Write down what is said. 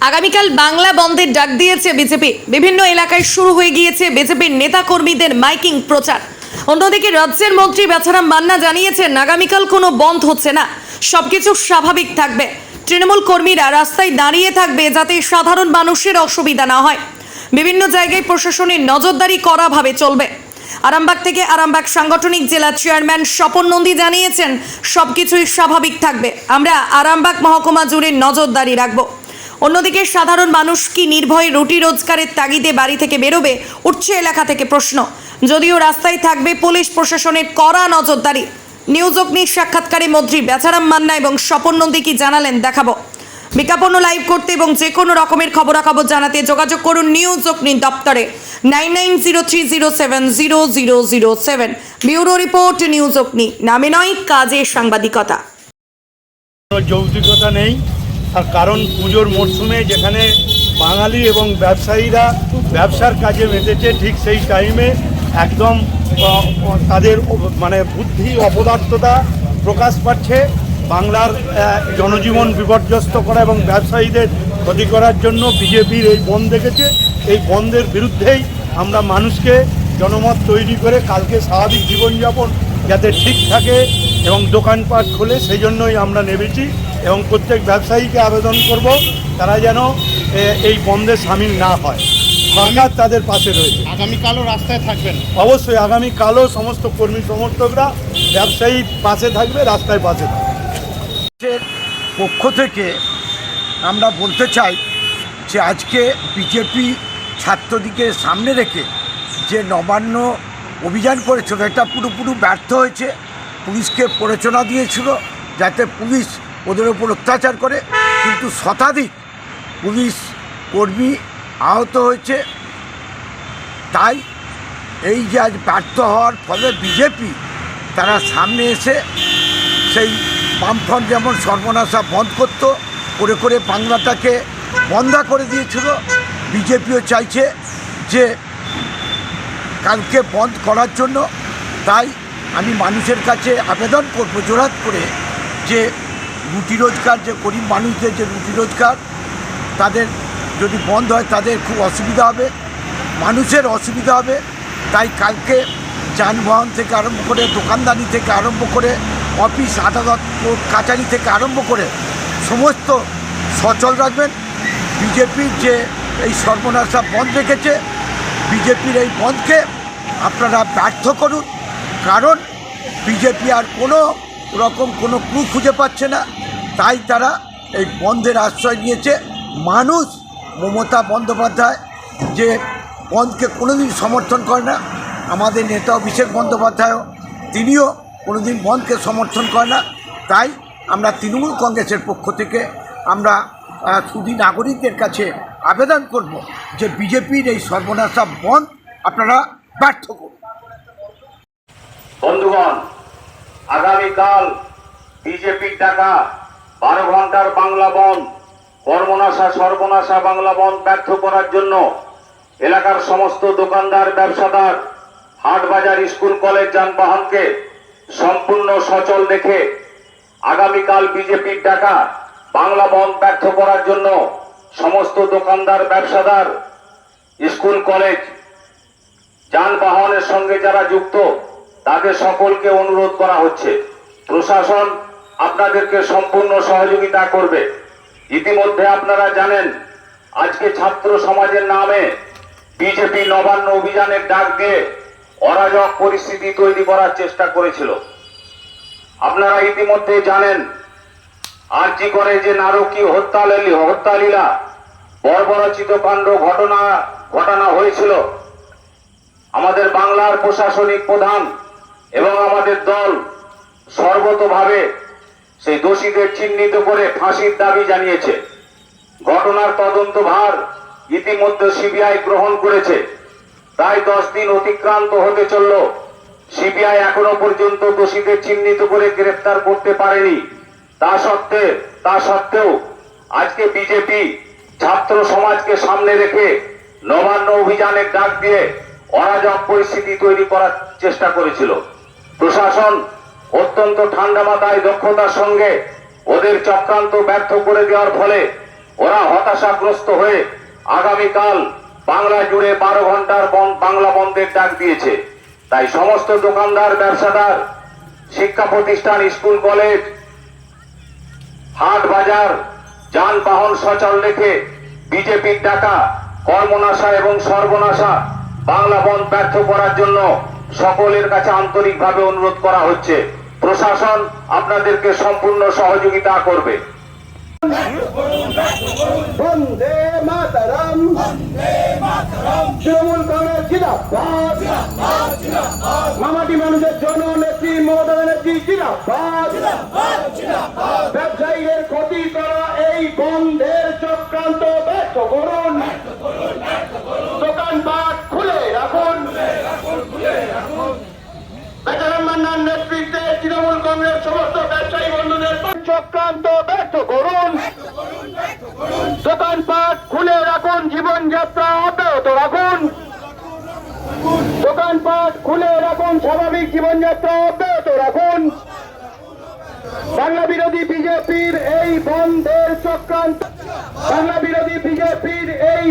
আগামীকাল বাংলা বন্ধের ডাক দিয়েছে বিজেপি। বিভিন্ন এলাকায় শুরু হয়ে গিয়েছে বিজেপির নেতাকর্মীদের মাইকিং প্রচার। অন্যদিকে রাজ্যের মন্ত্রী বেচারাম মান্না জানিয়েছেন, আগামীকাল কোনো বন্ধ হচ্ছে না। সবকিছু স্বাভাবিক থাকবে। তৃণমূল কর্মীরা রাস্তায় দাঁড়িয়ে থাকবে যাতে সাধারণ মানুষের অসুবিধা না হয়। বিভিন্ন জায়গায় প্রশাসনের নজরদারি কড়াভাবে চলবে। আরামবাগ থেকে আরামবাগ সাংগঠনিক জেলা চেয়ারম্যান স্বপন নন্দী জানিয়েছেন, সবকিছুই স্বাভাবিক থাকবে। আমরা আরামবাগ মহকুমা জুড়ে নজরদারি রাখব। অন্যদিকে সাধারণ মানুষ কি নির্ভয়ে রুটি রোজগারের তাগিদে বাড়ি থেকে বেরোবে, উঠছে এলাকা থেকে প্রশ্ন। যদিও রাস্তায় থাকবে পুলিশ প্রশাসনের কড়া নজরদারি। নিউজ অগ্নির সাক্ষাৎকারে মন্ত্রী বেচারাম মান্না এবং স্বপন নন্দী কি জানালেন দেখাবো। বিজ্ঞাপন লাইভ করতে এবং যে কোনো রকমের খবরাখবর জানাতে যোগাযোগ করুন নিউজ অগ্নি দপ্তরে। Nine nine zero three zero seven zero zero zero seven. Bureau report, news Agni. নামে নয়, কাজে সাংবাদিকতা। যৌক্তিকতা নেই। তার কারণ পুজোর মরশুমে যেখানে বাঙালি এবং ব্যবসায়ীরা ব্যবসার কাজে মেতেছে ঠিক সেই টাইমে একদম তাদের মানে বুদ্ধি অপদার্থতা প্রকাশ পাচ্ছে বাংলার জনজীবন বিপর্যস্ত করা এবং ব্যবসায়ীদের ক্ষতি করার জন্য বিজেপির এই বন্ধ দেখেছে। এই বন্ধের বিরুদ্ধেই আমরা মানুষকে জনমত তৈরি করে কালকে স্বাভাবিক জীবনযাপন যাতে ঠিক থাকে এবং দোকানপাট খোলে, সেই জন্যই আমরা নেমেছি। এবং প্রত্যেক ব্যবসায়ীকে আবেদন করব তারা যেন এই বন্ধে সামিল না হয়। সরকার তাদের পাশে রয়েছে। আগামীকালও রাস্তায় থাকবেন? অবশ্যই আগামীকালও সমস্ত কর্মী সমর্থকরা ব্যবসায়ী পাশে থাকবে রাস্তায় পাশে থাকবে। পক্ষ থেকে আমরা বলতে চাই যে আজকে বিজেপি ছাত্রদিকে সামনে রেখে যে নবান্ন অভিযান করেছিল এটা পুরোপুরি ব্যর্থ হয়েছে পুলিশকে প্ররোচনা দিয়েছিল যাতে পুলিশ ওদের ওপর অত্যাচার করে, কিন্তু শতাধিক পুলিশ কর্মী আহত হয়েছে। তাই এই যে আজ ব্যর্থ হওয়ার ফলে বিজেপি তারা সামনে এসে সেই বামফ্রন্ট যেমন সর্বনাশা বন্ধ করত, করে করে বাংলাটাকে বন্ধা করে দিয়েছিল, বিজেপিও চাইছে যে কালকে বন্ধ করার জন্য। তাই আমি মানুষের কাছে আবেদন করব, জোরাত করে যে রুটি রোজগার, যে গরিব মানুষদের যে রুটি রোজগার, তাদের যদি বন্ধ হয় তাদের খুব অসুবিধা হবে, মানুষের অসুবিধা হবে। তাই কালকে যানবাহন থেকে আরম্ভ করে, দোকানদারি থেকে আরম্ভ করে, অফিস, আদালত কাচারি থেকে আরম্ভ করে সমস্ত সচল রাখবেন। বিজেপির যে এই সর্বনাশা বন্ধ রেখেছে, বিজেপির এই বন্ধকে আপনারা ব্যর্থ করুন। কারণ বিজেপি আর কোনো রকম কোনো ক্লু খুঁজে পাচ্ছে না। তাই তারা এই বন্ধের আশ্রয় নিয়েছে। মানুষ মমতা বন্দ্যোপাধ্যায় যে বন্ধকে কোনোদিন সমর্থন করে না, আমাদের নেতা অভিষেক বন্দ্যোপাধ্যায়ও তিনিও কোনোদিন বন্ধকে সমর্থন করে না। তাই আমরা তৃণমূল কংগ্রেসের পক্ষ থেকে আমরা সুদী নাগরিকদের কাছে আবেদন করব যে বিজেপির এই সর্বনাশা বন্ধ আপনারা ব্যর্থ করুন। বন্ধুগণ আগামীকাল বিজেপির ডাকা বারো ঘণ্টার বাংলা বন কর্মনাশা, সর্বনাশা বাংলা বন ব্যর্থ করার জন্য এলাকার সমস্ত দোকানদার, ব্যবসাদার, হাট বাজার, স্কুল, কলেজ, যানবাহনকে সম্পূর্ণ সচল রেখে আগামীকাল বিজেপির ডাকা বাংলা বন ব্যর্থ করার জন্য সমস্ত দোকানদার, ব্যবসাদার, স্কুল, কলেজ, যানবাহনের সঙ্গে যারা যুক্ত তাদের সকলকে অনুরোধ করা হচ্ছে। প্রশাসন আপনাদেরকে সম্পূর্ণ সহযোগিতা করবে। ইতিমধ্যে আপনারা জানেন, আজকে ছাত্র সমাজের নামে বিজেপি নবান্ন অভিযানের ডাক দিয়ে অরাজক পরিস্থিতি তৈরি করার চেষ্টা করেছিল। আপনারা ইতিমধ্যে জানেন, আরজি করে যে নারকীয় হত্যালী হত্যালীলা বর্বরচিত কাণ্ড ঘটনা ঘটনা হয়েছিল। আমাদের বাংলার প্রশাসনিক প্রধান এবং আমাদের দল সর্বতভাবে সেই দোষীদের চিহ্নিত করে ফাঁসির দাবি জানিয়েছে। ঘটনার তদন্ত ভার ইতিমধ্যে সিবিআই গ্রহণ করেছে। প্রায় দশ দিন অতিক্রান্ত হতে চলল। সিবিআই এখনও পর্যন্ত দোষীদের চিহ্নিত করে গ্রেফতার করতে পারেনি। তা সত্ত্বে, তা সত্ত্বেও আজকে বিজেপি ছাত্র সমাজকে সামনে রেখে নবান্ন অভিযানের ডাক দিয়ে অরাজক পরিস্থিতি তৈরি করার চেষ্টা করেছিল। প্রশাসন অত্যন্ত ঠান্ডা মাথায় দক্ষতার সঙ্গে ওদের চক্রান্ত ব্যর্থ করে দেওয়ার ফলে ওরা হতাশাগ্রস্ত হয়ে আগামীকাল বাংলা জুড়ে বারো ঘণ্টার বাংলা বন্ধের ডাক দিয়েছে। তাই সমস্ত দোকানদার, ব্যবসাদার, শিক্ষা প্রতিষ্ঠান, স্কুল, কলেজ, হাট বাজার, যানবাহন সচল রেখে বিজেপির ডাকা কর্মনাশা এবং সর্বনাশা বাংলা বন্ধ ব্যর্থ করার জন্য সকলের কাছে আন্তরিকভাবে অনুরোধ করা হচ্ছে, প্রশাসন আপনাদেরকে সম্পূর্ণ সহযোগিতা করবে। ব্যবসায়ীদের ক্ষতি করা এই বন্ধের চক্রান্ত ব্যর্থ করুন দোকানপাট খুলে রাখুন বেচারাম মান্নার নেতৃত্বে তৃণমূল কংগ্রেস সমস্ত ব্যবসায়ী বন্ধুদের চক্রান্ত ব্যর্থ করুন। দোকানপাট খুলে রাখুন, জীবনযাত্রা অব্যাহত রাখুন। দোকানপাট খুলে রাখুন, স্বাভাবিক জীবনযাত্রা অব্যাহত রাখুন। বাংলা বিরোধী বিজেপির এই বন্ধের চক্রান্ত বাংলা বিরোধী বিজেপির এই